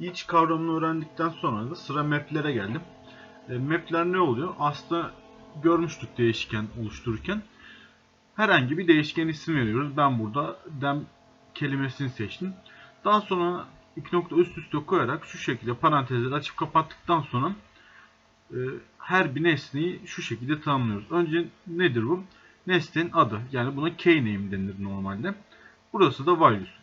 each kavramını öğrendikten sonra da sıra maplere geldim. E, mapler ne oluyor? Aslında görmüştük değişken oluştururken. Herhangi bir değişken isim veriyoruz. Ben burada dem kelimesini seçtim. Daha sonra iki nokta üst üste koyarak şu şekilde parantezleri açıp kapattıktan sonra e, her bir nesneyi şu şekilde tanımlıyoruz. Önce nedir bu? Nesnenin adı. Yani buna keyname denir normalde. Burası da value'su.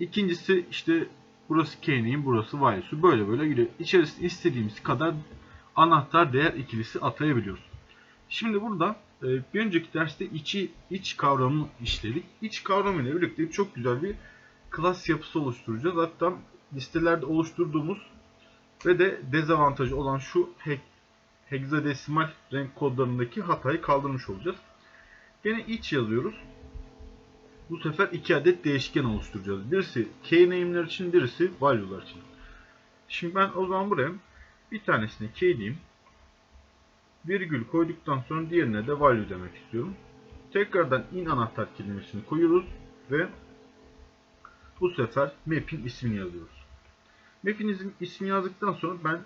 İkincisi işte burası keyname, burası value'su. Böyle böyle gidiyor. İçerisinde istediğimiz kadar anahtar değer ikilisi atayabiliyoruz. Şimdi burada e, bir önceki derste içi iç kavramını işledik. İç kavramı ile birlikte çok güzel bir klas yapısı oluşturacağız. Hatta listelerde oluşturduğumuz ve de dezavantajı olan şu he- hexadesimal renk kodlarındaki hatayı kaldırmış olacağız. Yine iç yazıyoruz. Bu sefer iki adet değişken oluşturacağız. Birisi keyname'ler için, birisi value'lar için. Şimdi ben o zaman buraya bir tanesine key diyeyim. Virgül koyduktan sonra diğerine de value demek istiyorum. Tekrardan in anahtar kelimesini koyuyoruz ve bu sefer map'in ismini yazıyoruz. Map'in ismini yazdıktan sonra ben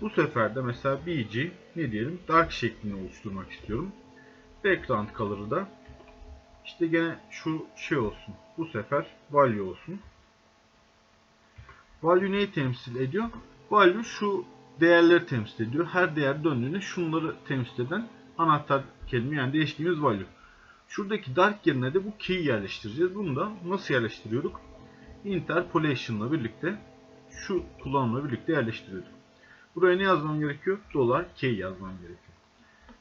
bu sefer de mesela bg ne diyelim dark şeklini oluşturmak istiyorum. Background color'ı da işte gene şu şey olsun. Bu sefer value olsun. Value neyi temsil ediyor? Value şu değerleri temsil ediyor. Her değer döndüğünde şunları temsil eden anahtar kelime yani değişkenimiz value. Şuradaki dark yerine de bu key'i yerleştireceğiz. Bunu da nasıl yerleştiriyorduk? Interpolation ile birlikte şu kullanımla birlikte yerleştiriyorduk. Buraya ne yazmam gerekiyor? Dolar key yazmam gerekiyor.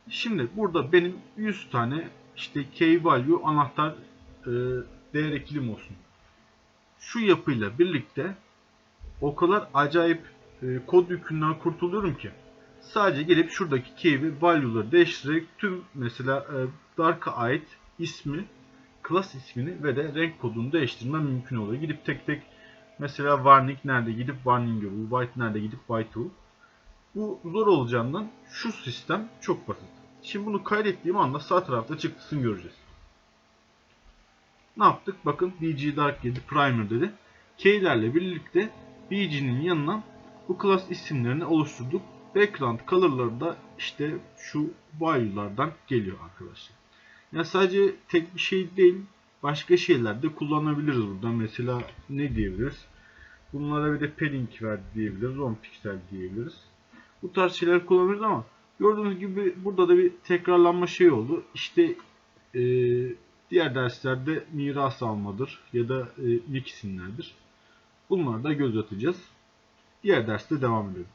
Şimdi burada benim 100 tane işte key value anahtar e, değer ekilim olsun. Şu yapıyla birlikte o kadar acayip e, kod yükünden kurtuluyorum ki sadece gelip şuradaki key ve value'ları değiştirerek tüm mesela e, Dark'a ait ismi, class ismini ve de renk kodunu değiştirmem mümkün oluyor. Gidip tek tek mesela warning nerede gidip warning bul, white nerede gidip white bul. Bu zor olacağından şu sistem çok basit. Şimdi bunu kaydettiğim anda sağ tarafta çıktısını göreceğiz. Ne yaptık? Bakın BG Dark dedi, Primer dedi. Key'lerle birlikte BG'nin yanına bu class isimlerini oluşturduk. Background color'ları da işte şu value'lardan geliyor arkadaşlar. Yani sadece tek bir şey değil, başka şeyler de kullanabiliriz burada. Mesela ne diyebiliriz? Bunlara bir de padding ver diyebiliriz, 10 piksel diyebiliriz. Bu tarz şeyler kullanabiliriz ama gördüğünüz gibi burada da bir tekrarlanma şey oldu. İşte e, diğer derslerde miras almadır ya da e, nick isimlerdir. Da göz atacağız. Diğer derste devam edelim.